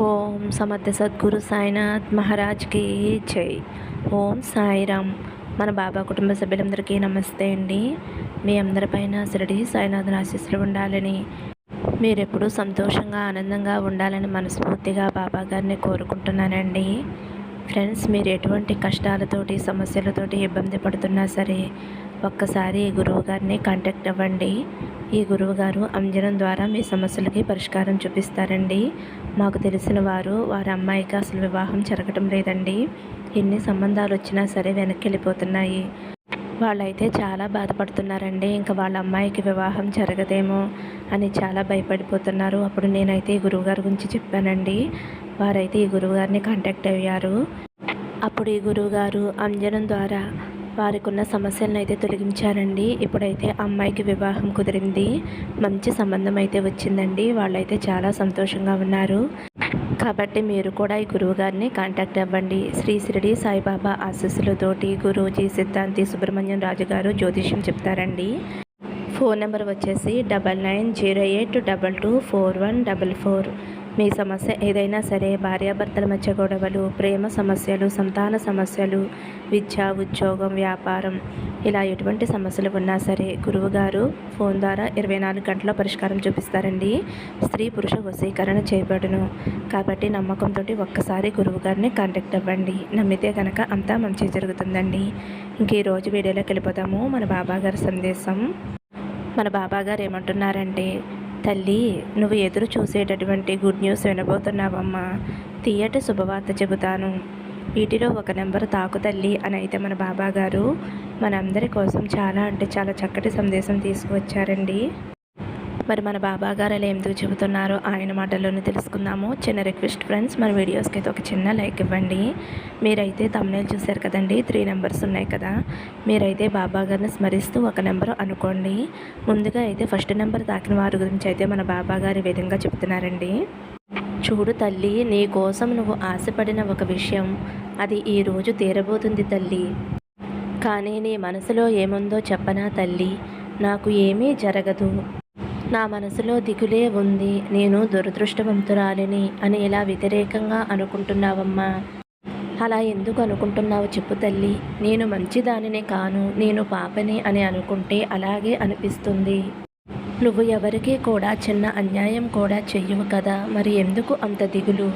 ఓం సమర్థ సద్గురు సాయినాథ్ మహారాజ్కి జై. ఓం సాయిరామ్. మన బాబా కుటుంబ సభ్యులందరికీ నమస్తే అండి. మీ అందరిపైన శిరడి సాయినాథ్ ఆశీస్సులు ఉండాలని మీరెప్పుడూ సంతోషంగా ఆనందంగా ఉండాలని మనస్ఫూర్తిగా బాబా గారిని కోరుకుంటున్నానండి. ఫ్రెండ్స్ మీరు ఎటువంటి కష్టాలతోటి సమస్యలతోటి ఇబ్బంది పడుతున్నా సరే ఒక్కసారి ఈ గురువు గారిని కాంటాక్ట్ అవ్వండి. ఈ గురువుగారు అంజనం ద్వారా మీ సమస్యలకి పరిష్కారం చూపిస్తారండి. మాకు తెలిసిన వారు వారి అమ్మాయికి అసలు వివాహం జరగటం లేదండి. ఎన్ని సంబంధాలు వచ్చినా సరే వెనక్కి వెళ్ళిపోతున్నాయి. వాళ్ళైతే చాలా బాధపడుతున్నారండి. ఇంకా వాళ్ళ అమ్మాయికి వివాహం జరగదేమో అని చాలా భయపడిపోతున్నారు. అప్పుడు నేనైతే ఈ గురువుగారి గురించి చెప్పానండి. వారైతే ఈ గురువుగారిని కాంటాక్ట్ అయ్యారు. అప్పుడు ఈ గురువుగారు అంజనం ద్వారా వారికి ఉన్న సమస్యలను అయితే తొలగించారండి. ఇప్పుడైతే అమ్మాయికి వివాహం కుదిరింది. మంచి సంబంధం అయితే వచ్చిందండి. వాళ్ళైతే చాలా సంతోషంగా ఉన్నారు. కాబట్టి మీరు కూడా ఈ గురువు గారిని కాంటాక్ట్ అవ్వండి. శ్రీ షిరిడి సాయిబాబా ఆశీస్సులతోటి గురూజీ సిద్ధాంతి సుబ్రహ్మణ్యం రాజు గారు జ్యోతిష్యం చెప్తారండి. ఫోన్ నెంబర్ వచ్చేసి double nine zero eight double two four one double four. మీ సమస్య ఏదైనా సరే భార్యాభర్తల మధ్య గొడవలు ప్రేమ సమస్యలు సంతాన సమస్యలు విద్య ఉద్యోగం వ్యాపారం ఇలా ఎటువంటి సమస్యలు ఉన్నా సరే గురువుగారు ఫోన్ ద్వారా ఇరవై నాలుగు గంటల పరిష్కారం చూపిస్తారండి. స్త్రీ పురుష వశీకరణ చేయబడును. కాబట్టి నమ్మకంతో ఒక్కసారి గురువుగారిని కాంటాక్ట్ అవ్వండి. నమ్మితే కనుక అంతా మంచి జరుగుతుందండి. ఇంక ఈరోజు వీడియోలోకి వెళ్ళిపోతాము మన బాబాగారి సందేశం. మన బాబాగారు ఏమంటున్నారంటే తల్లి నువ్వు ఎదురు చూసేటటువంటి గుడ్ న్యూస్ వినబోతున్నావమ్మా. తీయటి శుభవార్త చెబుతాను. వీటిలో ఒక నెంబర్ తాకు తల్లి అని అయితే మన బాబా గారు మనందరి కోసం చాలా అంటే చాలా చక్కటి సందేశం తీసుకువచ్చారండి. మరి మన బాబా గారు అలా ఎందుకు చెబుతున్నారో ఆయన మాటల్లోనే తెలుసుకుందాము. చిన్న రిక్వెస్ట్ ఫ్రెండ్స్ మన వీడియోస్కి అయితే ఒక చిన్న లైక్ ఇవ్వండి. మీరైతే తమ్నేలు చూశారు కదండి త్రీ నెంబర్స్ ఉన్నాయి కదా. మీరైతే బాబా గారిని స్మరిస్తూ ఒక నెంబర్ అనుకోండి. ముందుగా అయితే ఫస్ట్ నెంబర్ తాకిన వారి గురించి అయితే మన బాబా గారు విధంగా చెప్తున్నారండి చూడు తల్లి నీ కోసం నువ్వు ఆశపడిన ఒక విషయం అది ఈరోజు తీరబోతుంది తల్లి. కానీ నీ మనసులో ఏముందో చెప్పనా తల్లి నాకు ఏమీ జరగదు. నా మనసులో దిగులే ఉంది. నేను దురదృష్టవంతురాలిని అని ఇలా వ్యతిరేకంగా అనుకుంటున్నావమ్మా. అలా ఎందుకు అనుకుంటున్నావు చెప్పు తల్లి. నేను మంచిదానినే కాను నేను పాపని అని అనుకుంటే అలాగే అనిపిస్తుంది. నువ్వు ఎవరికీ కూడా చిన్న అన్యాయం కూడా చెయ్యవు కదా. మరి ఎందుకు అంత దిగులు?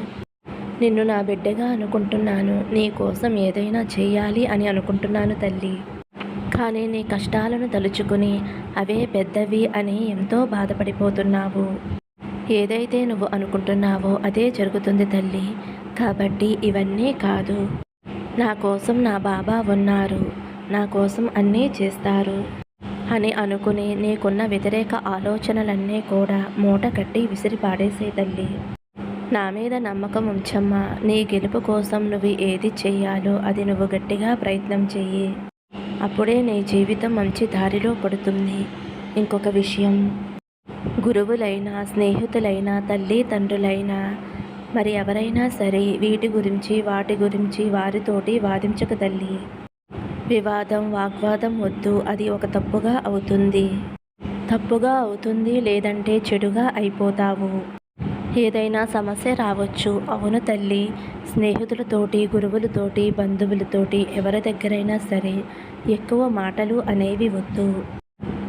నిన్ను నా బిడ్డగా అనుకుంటున్నాను. నీ కోసం ఏదైనా చేయాలి అని అనుకుంటున్నాను తల్లి. కానీ నీ కష్టాలను తలుచుకుని అవే పెద్దవి అని ఎంతో బాధపడిపోతున్నావు. ఏదైతే నువ్వు అనుకుంటున్నావో అదే జరుగుతుంది తల్లి. కాబట్టి ఇవన్నీ కాదు. నా కోసం నా బాబా ఉన్నారు. నా కోసం అన్నీ చేస్తారు అని అనుకుని నీకున్న వ్యతిరేక ఆలోచనలన్నీ కూడా మూట కట్టి విసిరి పాడేసే తల్లి. నా మీద నమ్మకం ఉంచమ్మా. నీ గెలుపు కోసం నువ్వు ఏది చెయ్యాలో అది నువ్వు గట్టిగా ప్రయత్నం చెయ్యి. అప్పుడే నీ జీవితం మంచి దారిలో పడుతుంది. ఇంకొక విషయం. గురువులైనా స్నేహితులైనా తల్లి తండ్రులైనా మరి ఎవరైనా సరే వీటి గురించి వాటి గురించి వారితోటి వాదించక తల్లి. వివాదం వాగ్వాదం వద్దు. అది ఒక తప్పుగా అవుతుంది. తప్పుగా అవుతుంది లేదంటే చెడుగా అయిపోతావు. ఏదైనా సమస్య రావచ్చు. అవును తల్లి. స్నేహితులతోటి గురువులతోటి బంధువులతోటి ఎవరి దగ్గరైనా సరే ఎక్కువ మాటలు అనేవి వద్దు.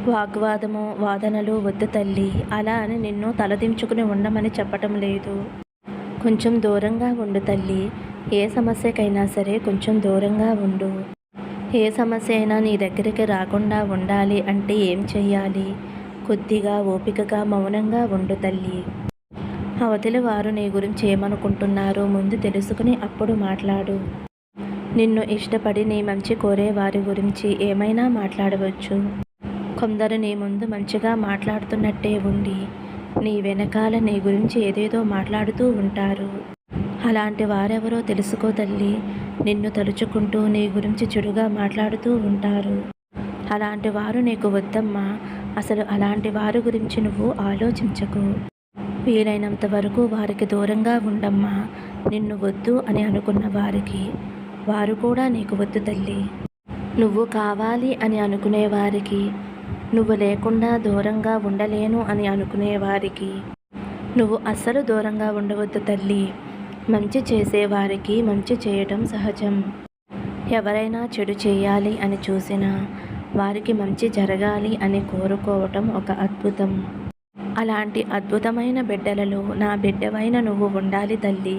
వాగ్వాదము వాదనలు వద్దు తల్లి. అలా అని నిన్ను తలదించుకుని ఉండమని చెప్పటం లేదు. కొంచెం దూరంగా ఉండు తల్లి. ఏ సమస్యకైనా సరే కొంచెం దూరంగా ఉండు. ఏ సమస్య అయినా నీ దగ్గరికి రాకుండా ఉండాలి అంటే ఏం చెయ్యాలి? కొద్దిగా ఓపికగా మౌనంగా ఉండు తల్లి. అవతలి వారు నీ గురించి ఏమనుకుంటున్నారో ముందు తెలుసుకుని అప్పుడు మాట్లాడు. నిన్ను ఇష్టపడి నీ మంచి కోరే వారి గురించి ఏమైనా మాట్లాడవచ్చు. కొందరు నీ ముందు మంచిగా మాట్లాడుతున్నట్టే ఉండి నీ వెనకాల నీ గురించి ఏదేదో మాట్లాడుతూ ఉంటారు. అలాంటి వారెవరో తెలుసుకో తల్లి నిన్ను తలుచుకుంటూ నీ గురించి చెడుగా మాట్లాడుతూ ఉంటారు. అలాంటి వారు నీకు వద్దమ్మా అసలు అలాంటి వారి గురించి నువ్వు ఆలోచించకు. వీలైనంత వరకు వారికి దూరంగా ఉండమ్మా నిన్ను వద్దు అని అనుకున్న వారికి. వారు కూడా నీకు వద్దు తల్లి. నువ్వు కావాలి అని అనుకునేవారికి నువ్వు లేకుండా దూరంగా ఉండలేను అని అనుకునేవారికి నువ్వు అస్సలు దూరంగా ఉండవద్దు తల్లి. మంచి చేసేవారికి మంచి చేయటం సహజం. ఎవరైనా చెడు చేయాలి అని చూసినా వారికి మంచి జరగాలి అని కోరుకోవటం ఒక అద్భుతం. అలాంటి అద్భుతమైన బిడ్డలలో నా బిడ్డవైన నువ్వు ఉండాలి తల్లి.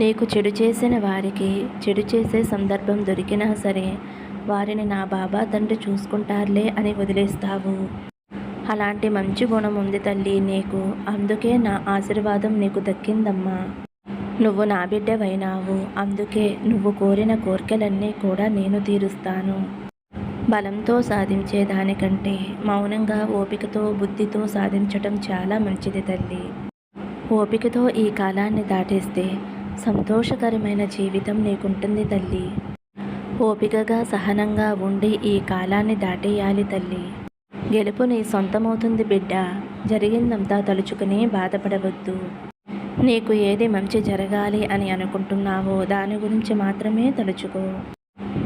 నీకు చెడు చేసిన వారికి చెడు చేసే సందర్భం దొరికినా సరే వారిని నా బాబా తండ్రి చూసుకుంటారులే అని వదిలేస్తావు. అలాంటి మంచి గుణం ఉంది తల్లి నీకు అందుకే నా ఆశీర్వాదం నీకు దక్కిందమ్మా. నువ్వు నా బిడ్డవైనావు అందుకే నువ్వు కోరిన కోరికలన్నీ కూడా నేను తీరుస్తాను. బలంతో సాధించే దానికంటే మౌనంగా ఓపికతో బుద్ధితో సాధించటం చాలా మంచిది తల్లి. ఓపికతో ఈ కాలాన్ని దాటేస్తే సంతోషకరమైన జీవితం నీకుంటుంది తల్లి. ఓపికగా సహనంగా ఉండి ఈ కాలాన్ని దాటేయాలి తల్లి. గెలుపు నీ సొంతమవుతుంది బిడ్డ. జరిగిందంతా తలుచుకుని బాధపడవద్దు. నీకు ఏది మంచి జరగాలి అని అనుకుంటున్నావో దాని గురించి మాత్రమే తలుచుకో.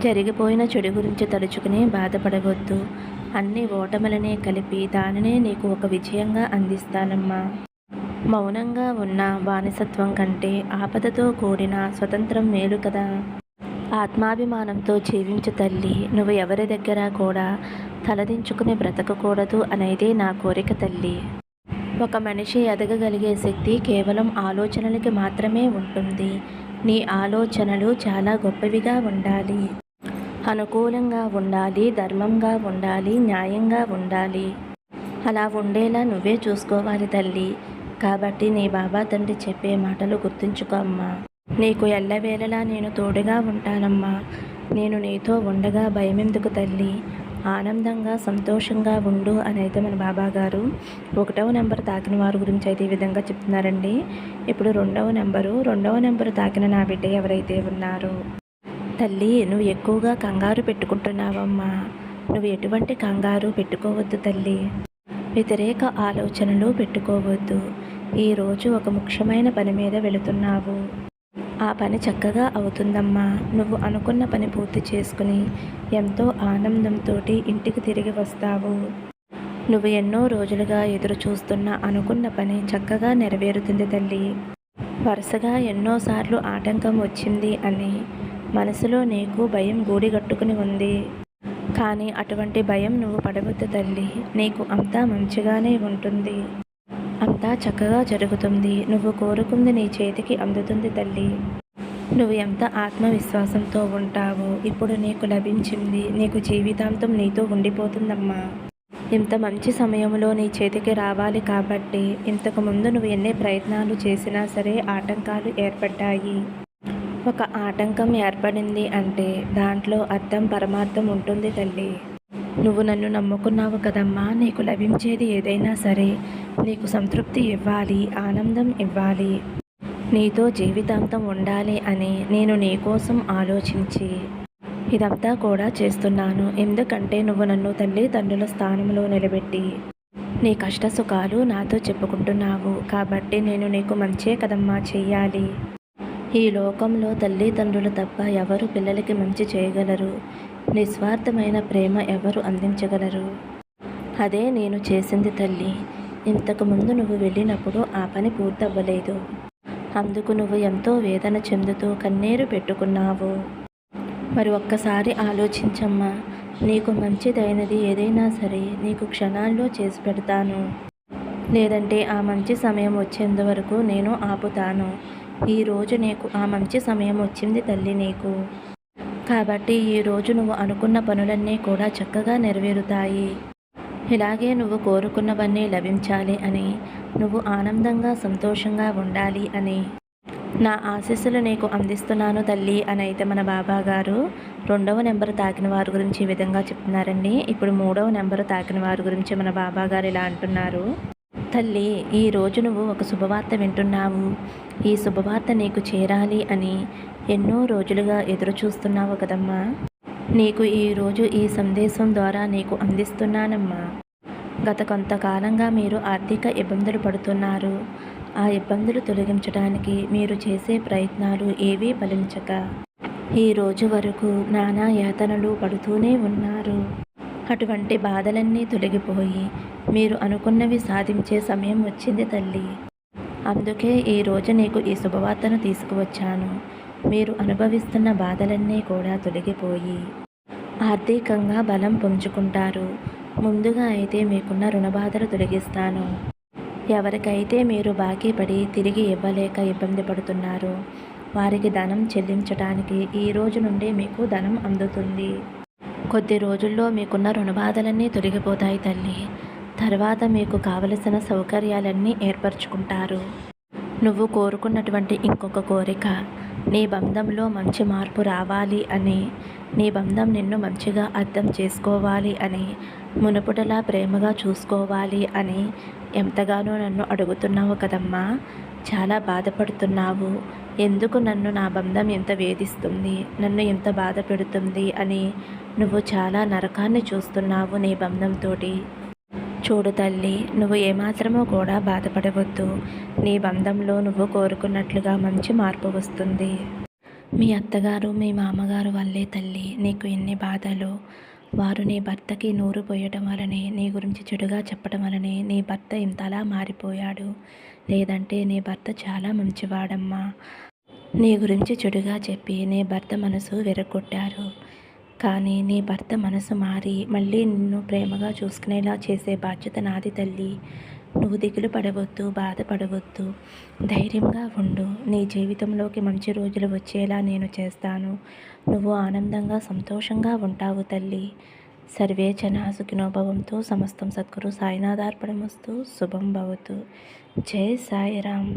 జరిగిపోయిన చెడు గురించి తలుచుకుని బాధపడవద్దు. అన్ని ఓటములనే కలిపి దానినే నీకు ఒక విజయంగా అందిస్తానమ్మా. మౌనంగా ఉన్న బానిసత్వం కంటే ఆపదతో కూడిన స్వతంత్రం మేలు కదా. ఆత్మాభిమానంతో జీవించు తల్లి నువ్వు ఎవరి దగ్గర కూడా తలదించుకుని బ్రతకకూడదు అనేది నా కోరిక తల్లి. ఒక మనిషి ఎదగగలిగే శక్తి కేవలం ఆలోచనలకి మాత్రమే ఉంటుంది. నీ ఆలోచనలు చాలా గొప్పవిగా ఉండాలి. అనుకూలంగా ఉండాలి ధర్మంగా ఉండాలి న్యాయంగా ఉండాలి. అలా ఉండేలా నువ్వే చూసుకోవాలి తల్లి. కాబట్టి నీ బాబా తండ్రి చెప్పే మాటలు గుర్తుంచుకో అమ్మా. నీకు ఎల్లవేళలా నేను తోడుగా ఉంటానమ్మా. నేను నీతో ఉండగా భయమెందుకు తల్లి? ఆనందంగా సంతోషంగా ఉండు అని అయితే మన బాబా గారు ఒకటవ నెంబర్ తాకిన వారి గురించి అయితే ఈ విధంగా చెప్తున్నారండి. ఇప్పుడు రెండవ నెంబరు రెండవ నెంబరు తాకిన నా బిడ్డ ఎవరైతే ఉన్నారో. తల్లి నువ్వు ఎక్కువగా కంగారు పెట్టుకుంటున్నావమ్మా. నువ్వు ఎటువంటి కంగారు పెట్టుకోవద్దు తల్లి. వ్యతిరేక ఆలోచనలు పెట్టుకోవద్దు. ఈరోజు ఒక ముఖ్యమైన పని మీద వెళుతున్నావు. ఆ పని చక్కగా అవుతుందమ్మా. నువ్వు అనుకున్న పని పూర్తి చేసుకుని ఎంతో ఆనందంతో ఇంటికి తిరిగి వస్తావు. నువ్వు ఎన్నో రోజులుగా ఎదురు చూస్తున్న అనుకున్న పని చక్కగా నెరవేరుతుంది తల్లి. వరుసగా ఎన్నోసార్లు ఆటంకం వచ్చింది అని మనసులో నీకు భయం గూడిగట్టుకుని ఉంది. కానీ అటువంటి భయం నువ్వు పడవద్దు తల్లి. నీకు అంతా మంచిగానే ఉంటుంది. అంతా చక్కగా జరుగుతుంది. నువ్వు కోరుకుంది నీ చేతికి అందుతుంది తల్లి. నువ్వు ఎంత ఆత్మవిశ్వాసంతో ఉంటావో ఇప్పుడు నీకు లభించింది. నీకు జీవితాంతం నీతో ఉండిపోతుందమ్మా. ఇంత మంచి సమయంలో నీ చేతికి రావాలి కాబట్టి ఇంతకు ముందు నువ్వు ఎన్ని ప్రయత్నాలు చేసినా సరే ఆటంకాలు ఏర్పడ్డాయి. ఒక ఆటంకం ఏర్పడింది అంటే దాంట్లో అర్థం పరమార్థం ఉంటుంది తల్లి. నువ్వు నన్ను నమ్ముకున్నావు కదమ్మా. నీకు లభించేది ఏదైనా సరే. నీకు సంతృప్తి ఇవ్వాలి ఆనందం ఇవ్వాలి. నీతో జీవితాంతం ఉండాలి అని నేను నీకోసం ఆలోచించి ఇదంతా కూడా చేస్తున్నాను. ఎందుకంటే నువ్వు నన్ను తల్లిదండ్రుల స్థానంలో నిలబెట్టి నీ కష్ట సుఖాలు నాతో చెప్పుకుంటున్నావు. కాబట్టి నేను నీకు మంచే కదమ్మా చెయ్యాలి. ఈ లోకంలో తల్లిదండ్రులు తప్ప ఎవరు పిల్లలకి మంచి చేయగలరు? నిస్వార్థమైన ప్రేమ ఎవరు అందించగలరు? అదే నేను చేసింది తల్లి. ఇంతకుముందు నువ్వు వెళ్ళినప్పుడు ఆ పని పూర్తవ్వలేదు. అందుకు నువ్వు ఎంతో వేదన చెందుతూ కన్నీరు పెట్టుకున్నావు. మరి ఒక్కసారి ఆలోచించమ్మా. నీకు మంచిదైనది ఏదైనా సరే నీకు క్షణాల్లో చేసి పెడతాను. లేదంటే ఆ మంచి సమయం వచ్చేంత వరకు నేను ఆపుతాను. ఈరోజు నీకు ఆ మంచి సమయం వచ్చింది తల్లి నీకు. కాబట్టి ఈరోజు నువ్వు అనుకున్న పనులన్నీ కూడా చక్కగా నెరవేరుతాయి. ఇలాగే నువ్వు కోరుకున్నవన్నీ లభించాలి అని నువ్వు ఆనందంగా సంతోషంగా ఉండాలి అని. నా ఆశీస్సులు నీకు అందిస్తున్నాను తల్లి అని అయితే మన బాబా గారు రెండవ నెంబర్ తాకిన వారి గురించి ఈ విధంగా చెప్తున్నారండి. ఇప్పుడు మూడవ నెంబర్ తాకిన వారి గురించి మన బాబా గారు ఇలా అంటున్నారు. తల్లి ఈరోజు నువ్వు ఒక శుభవార్త వింటున్నావు. ఈ శుభవార్త నీకు చేరాలి అని ఎన్నో రోజులుగా ఎదురు చూస్తున్నావు కదమ్మా. నీకు ఈరోజు ఈ సందేశం ద్వారా నీకు అందిస్తున్నానమ్మా. గత కొంతకాలంగా మీరు ఆర్థిక ఇబ్బందులు పడుతున్నారు. ఆ ఇబ్బందులు తొలగించడానికి మీరు చేసే ప్రయత్నాలు ఏవీ ఫలించక. ఈ రోజు వరకు నానా యాతనలు పడుతూనే ఉన్నారు. అటువంటి బాధలన్నీ తొలగిపోయి మీరు అనుకున్నవి సాధించే సమయం వచ్చింది తల్లి. అందుకే ఈరోజు నీకు ఈ శుభవార్తను తీసుకువచ్చాను. మీరు అనుభవిస్తున్న బాధలన్నీ కూడా తొలగిపోయి ఆర్థికంగా బలం పుంజుకుంటారు. ముందుగా అయితే మీకున్న రుణ బాధలు తొలగిస్తాను. ఎవరికైతే మీరు బాకీ పడి తిరిగి ఇవ్వలేక ఇబ్బంది పడుతున్నారో వారికి ధనం చెల్లించడానికి ఈ రోజు నుండి మీకు ధనం అందుతుంది. కొద్ది రోజుల్లో మీకున్న రుణ బాధలన్నీ తొలగిపోతాయి తల్లి. తర్వాత మీకు కావలసిన సౌకర్యాలన్నీ ఏర్పరచుకుంటారు. నువ్వు కోరుకున్నటువంటి ఇంకొక కోరిక నీ బంధంలో మంచి మార్పు రావాలి అని నీ బంధం నిన్ను మంచిగా అర్థం చేసుకోవాలి అని మునుపుటలా ప్రేమగా చూసుకోవాలి అని ఎంతగానో నన్ను అడుగుతున్నావు కదమ్మా. చాలా బాధపడుతున్నావు. ఎందుకు నన్ను నా బంధం ఎంత వేధిస్తుంది నన్ను ఎంత బాధ పెడుతుంది అని నువ్వు చాలా నరకాన్ని చూస్తున్నావు నీ బంధంతోటి. చూడు తల్లి నువ్వు ఏమాత్రమో కూడా బాధపడవద్దు. నీ బంధంలో నువ్వు కోరుకున్నట్లుగా మంచి మార్పు వస్తుంది. మీ అత్తగారు మీ మామగారు వల్లే తల్లి నీకు ఎన్ని బాధలు. వారు నీ భర్తకి నూరు పోయటం వలనే నీ గురించి చెడుగా చెప్పడం వలనే నీ భర్త ఇంతలా మారిపోయాడు. లేదంటే నీ భర్త చాలా మంచివాడమ్మా. నీ గురించి చెడుగా చెప్పి నీ భర్త మనసు విరగొట్టారు కానీ నీ భర్త మనసు మారి మళ్ళీ నిన్ను ప్రేమగా చూసుకునేలా చేసే బాధ్యత నాది తల్లి. నువ్వు దిగులు పడవద్దు బాధపడవద్దు. ధైర్యంగా ఉండు. నీ జీవితంలోకి మంచి రోజులు వచ్చేలా నేను చేస్తాను. నువ్వు ఆనందంగా సంతోషంగా ఉంటావు తల్లి. సర్వే జనా సుఖినోభవంతో సమస్తం సద్గురు సాయినాథార్పణమస్తు. శుభం భవతు. జై సాయిరామ్.